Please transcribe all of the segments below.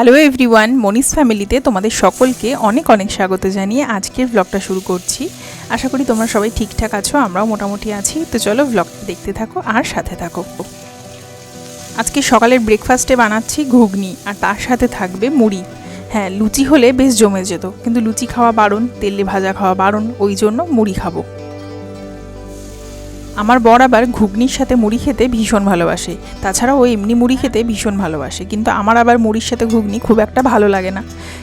Hello everyone Moni's ফ্যামিলিতে তোমাদের সকলকে অনেক অনেক স্বাগত জানিয়ে আজকের ব্লগটা শুরু করছি। আশা করি তোমরা সবাই ঠিকঠাক আছো, আমরাও মোটামুটি আছি। তো চলো ব্লগটা দেখতে থাকো আর সাথে থাকো। আজকে সকালের ব্রেকফাস্টে বানাচ্ছি ঘুগনি আর তার সাথে থাকবে মুড়ি। হ্যাঁ লুচি হলে বেশ জমে যেত, কিন্তু লুচি খাওয়া বারণ, তেলে ভাজা খাওয়া বারণ, ওই জন্য মুড়ি খাব। আমার বর আবার ঘুগনির সাথে মুড়ি খেতে ভীষণ ভালোবাসে। তাছাড়া ও এমনি মুড়ি খেতে ভীষণ ভালোবাসে, কিন্তু আমার আবার মুড়ির সাথে ঘুগনি খুব একটা ভালো লাগে না।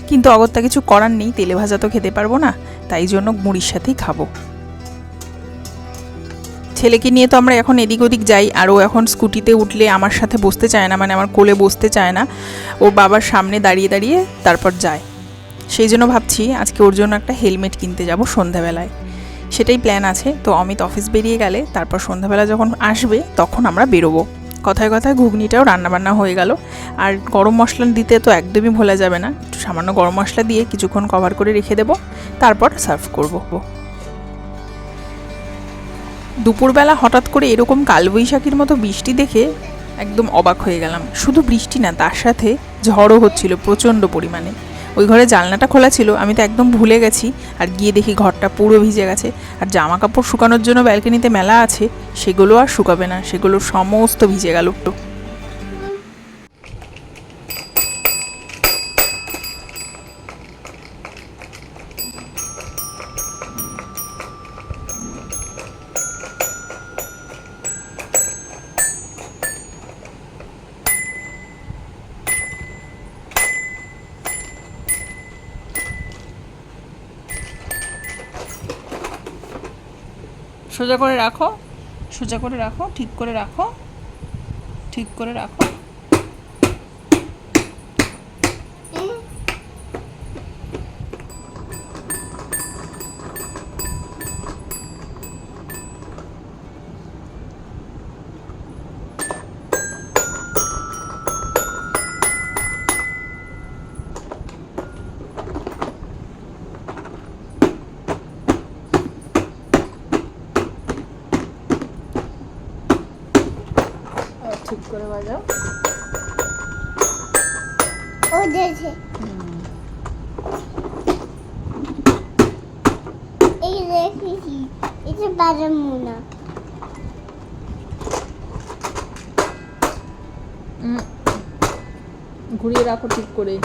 কিন্তু অগত্যা কিছু করার নেই, তেলে ভাজা তো খেতে পারব না, তাই জন্য মুড়ির সাথেই খাব। ছেলেকে নিয়ে তো আমরা এখন এদিক ওদিক যাই, আর ও এখন স্কুটিতে উঠলে আমার সাথে বসতে চায় না মানে আমার কোলে বসতে চায় না। ও বাবার সামনে দাঁড়িয়ে দাঁড়িয়ে তারপর যায়। সেই জন্য ভাবছি আজকে ওর জন্য একটা হেলমেট কিনতে যাব সন্ধ্যাবেলায়। সেটাই প্ল্যান আছে। তো অমিত অফিস বেরিয়ে গেলে, তারপর সন্ধ্যাবেলা যখন আসবে, তখন আমরা বেরোবো। কথায় কথায় ঘুগনিটাও রান্নাবান্না হয়ে গেল। আর গরম মশলা দিতে তো একদমই ভোলা যাবে না। একটু সামান্য গরম মশলা দিয়ে কিছুক্ষণ কভার করে রেখে দেবো। তারপর সার্ভ করব। দুপুরবেলা হঠাৎ করে এরকম কালবৈশাখীর মতো বৃষ্টি দেখে একদম অবাক হয়ে গেলাম। শুধু বৃষ্টি না, তার সাথে ঝড়ও হচ্ছিল প্রচণ্ড পরিমাণে। ওই ঘরে জানলাটা খোলা ছিল, আমি তো একদম ভুলে গেছি। আর গিয়ে দেখি ঘরটা পুরো ভিজে গেছে। আর জামা কাপড় শুকানোর জন্য ব্যালকনিতে মেলা আছে, সেগুলো আর শুকাবে না, সেগুলো সমস্ত ভিজে গেল। একটু সোজা করে রাখো। সোজা করে রাখো ঠিক করে রাখো। ঠিক করে রাখো। ঠিক করে বাজাও। ও দেখে এই দেখেছি এটা বাজামু না ঘুরিয়ে রাখো ঠিক করে।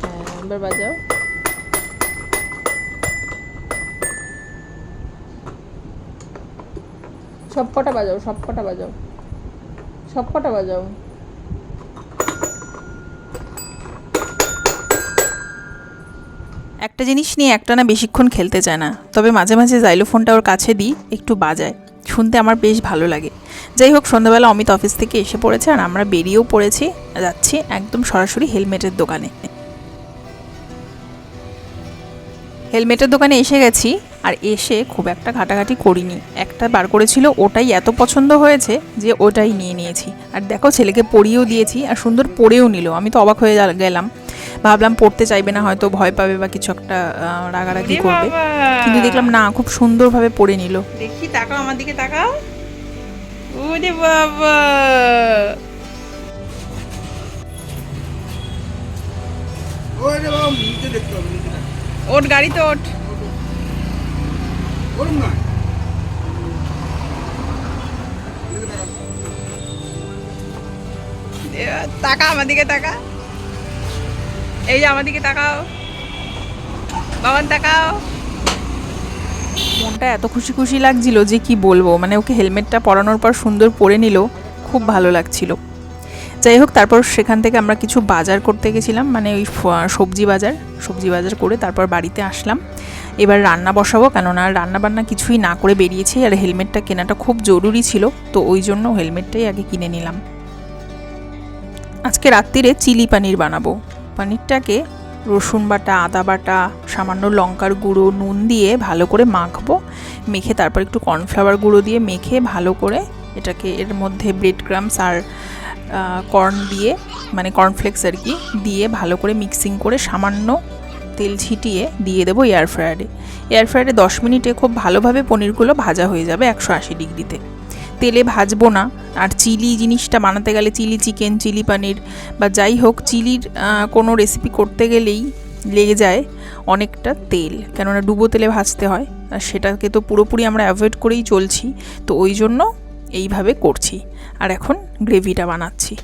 হ্যাঁ এবার বাজাও। সব কটা বাজাও, সব কটা বাজাও। সব কটা বাজাও। একটা জিনিস নিয়ে একটা না বেশিক্ষণ খেলতে চায় না, তবে মাঝে মাঝে জাইলোফোনটা ওর কাছে দিই, একটু বাজায়। শুনতে আমার বেশ ভালো লাগে। যাই হোক, সন্ধ্যাবেলা অমিত অফিস থেকে এসে পড়েছে আর আমরা বেরিয়েও পড়েছি, যাচ্ছি একদম সরাসরি হেলমেটের দোকানে। হেলমেটের দোকানে এসে গেছি আর এসে খুব একটা ঘাটাঘাটি করিনি। একটা বার করেছিল ওটাই এত পছন্দ হয়েছে যে ওটাই নিয়ে নিয়েছি। আর দেখো ছেলেকে পরিয়েও দিয়েছি আর সুন্দর পরেও নিল। আমি তো অবাক হয়ে গেলাম। ভাবলাম পড়তে চাইবে না হয়তো ভয় পাবে বা কিছু একটা রাগারাগি করবে। কিন্তু দেখলাম না খুব সুন্দরভাবে পড়ে নিল। দেখি তাকাও আমার দিকে তাকাও। ওরে বাবা! ওরে বাবা নিচে দেখতে। ওট গাড়িতে ওঠ। এই যে মনটা এত খুশি খুশি লাগছিল যে কি বলব মানে ওকে হেলমেটটা পরানোর পর সুন্দর পরে নিল, খুব ভালো লাগছিল। যাই হোক, তারপর সেখান থেকে আমরা কিছু বাজার করতে গেছিলাম মানে ওই সবজি বাজার সবজি বাজার করে তারপর বাড়িতে আসলাম। এবার রান্না বসাবো, কেননা রান্না বান্না কিছুই না করে বেরিয়েছি, আর হেলমেটটা কেনাটা খুব জরুরি ছিল, তো ওই জন্য হেলমেটটাই আগে কিনে নিলাম। আজকে রাত্রিরে চিলি পানির বানাবো। পানিরটাকে রসুন বাটা, আদা বাটা, সামান্য লঙ্কার গুঁড়ো, নুন দিয়ে ভালো করে মাখবো, মেখে তারপর একটু কর্নফ্লাওয়ার গুঁড়ো দিয়ে মেখে ভালো করে এটাকে এর মধ্যে ব্রেড ক্রামস আর কর্ন দিয়ে মানে কর্নফ্লেক্স আর কি, দিয়ে ভালো করে মিক্সিং করে সামান্য তেল ছিটিয়ে দিয়ে দেবো এয়ার ফ্রায়ারে এয়ার ফ্রায়ারে দশ মিনিটে খুব ভালোভাবে পনিরগুলো ভাজা হয়ে যাবে একশো আশি ডিগ্রিতে। তেলে ভাজবো না, আর চিলি জিনিসটা বানাতে গেলে চিলি চিকেন, চিলি পানির বা যাই হোক, চিলির কোনো রেসিপি করতে গেলেই লেগে যায় অনেকটা তেল। কেননা ডুবো তেলে ভাজতে হয়, আর সেটাকে তো পুরোপুরি আমরা অ্যাভয়েড করেই চলছি, তো ওই জন্য এইভাবে করছি। আর এখন গ্রেভিটা বানাচ্ছি।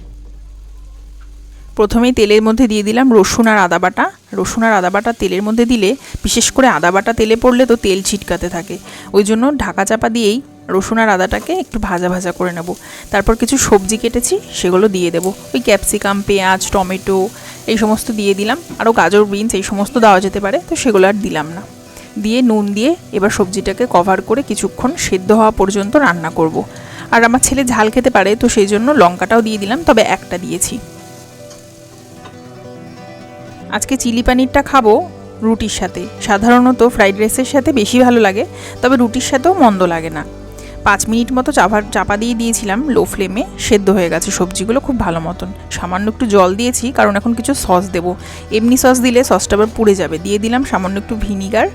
প্রথমেই তেলের মধ্যে দিয়ে দিলাম রসুন আর আদা বাটা। রসুন আর আদা বাটা তেলের মধ্যে দিলে, বিশেষ করে আদা বাটা তেলে পড়লে তো তেল ছিটকাতে থাকে। ওই জন্য ঢাকা চাপা দিয়েই রসুন আর আদাটাকে একটু ভাজা ভাজা করে নেব। তারপর কিছু সবজি কেটেছি, সেগুলো দিয়ে দেবো। ওই ক্যাপসিকাম, পেঁয়াজ, টমেটো, এই সমস্ত দিয়ে দিলাম। আরও গাজর, বিনস, এই সমস্ত দেওয়া যেতে পারে, তো সেগুলো আর দিলাম না। দিয়ে নুন দিয়ে এবার সবজিটাকে কভার করে কিছুক্ষণ সেদ্ধ হওয়া পর্যন্ত রান্না করব। আর আমার ছেলে ঝাল খেতে পারে, তো সেই জন্য লঙ্কাটাও দিয়ে দিলাম, তবে একটা দিয়েছি। আজকে চিলি পানিরটা খাব রুটির সাথে। সাধারণত ফ্রাইড রাইসের সাথে বেশি ভালো লাগে, তবে রুটির সাথেও মন্দ লাগে না। পাঁচ মিনিট মতো চাপা চাপা দিয়ে দিয়েছিলাম লো ফ্লেমে সেদ্ধ হয়ে গেছে সবজিগুলো খুব ভালো মতন। সামান্য একটু জল দিয়েছি, কারণ এখন কিছু সস দেবো। এমনি সস দিলে সসটা আবার পুড়ে যাবে। দিয়ে দিলাম সামান্য একটু ভিনিগার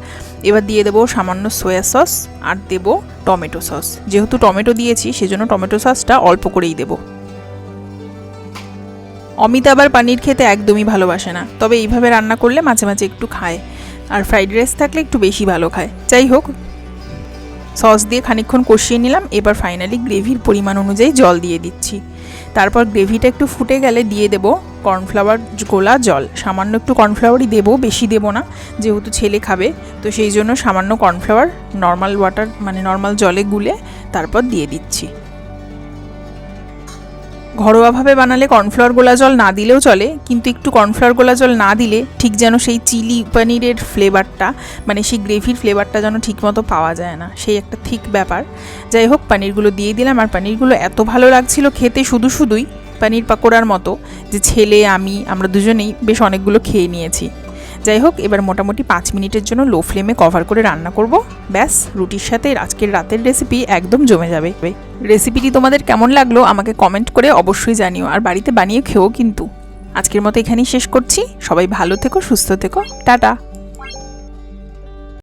এবার দিয়ে দেবো সামান্য সোয়া সস আর দেবো টমেটো সস যেহেতু টমেটো দিয়েছি, সেজন্য টমেটো সসটা অল্প করেই দেবো। অমিত আবার পানির খেতে একদমই ভালোবাসে না, তবে এইভাবে রান্না করলে মাঝে মাঝে একটু খায়। আর ফ্রাইড রাইস থাকলে একটু বেশি ভালো খায়। যাই হোক সস দিয়ে খানিকক্ষণ কষিয়ে নিলাম। এবার ফাইনালি গ্রেভির পরিমাণ অনুযায়ী জল দিয়ে দিচ্ছি। তারপর গ্রেভিটা একটু ফুটে গেলে দিয়ে দেব কর্নফ্লাওয়ার গোলা জল। সামান্য একটু কর্নফ্লাওয়ারই দেব, বেশি দেব না, যেহেতু ছেলে খাবে। তো সেই জন্য সামান্য কর্নফ্লাওয়ার নর্মাল ওয়াটার মানে নর্মাল জলে গুলে তারপর দিয়ে দিচ্ছি। ঘরোয়াভাবে বানালে কর্নফ্লাওয়ার গোলা জল না দিলেও চলে, কিন্তু একটু কর্নফ্লাওয়ার গোলা জল না দিলে ঠিক যেন সেই চিলি পনিরের ফ্লেভারটা মানে সেই গ্রেভির ফ্লেভারটা যেন ঠিকমতো পাওয়া যায় না। সেই একটা ঠিক ব্যাপার। যাই হোক, পনিরগুলো দিয়ে দিলাম। আর পনিরগুলো এত ভালো লাগছিল খেতে শুধু শুধুই, পনির পাকোড়ার মতো, যে ছেলে, আমি, আমরা দুজনেই বেশ অনেকগুলো খেয়ে নিয়েছি। যাই হোক, এবার মোটামুটি পাঁচ মিনিটের জন্য লো ফ্লেমে কভার করে রান্না করব। ব্যাস, রুটির সাথে আজকের রাতের রেসিপি একদম জমে যাবে। রেসিপিটি তোমাদের কেমন লাগল আমাকে কমেন্ট করে অবশ্যই জানিও, আর বাড়িতে বানিয়ে খেও কিন্তু। আজকের মতো এখানেই শেষ করছি। সবাই ভালো থেকো, সুস্থ থেকো। টাটা!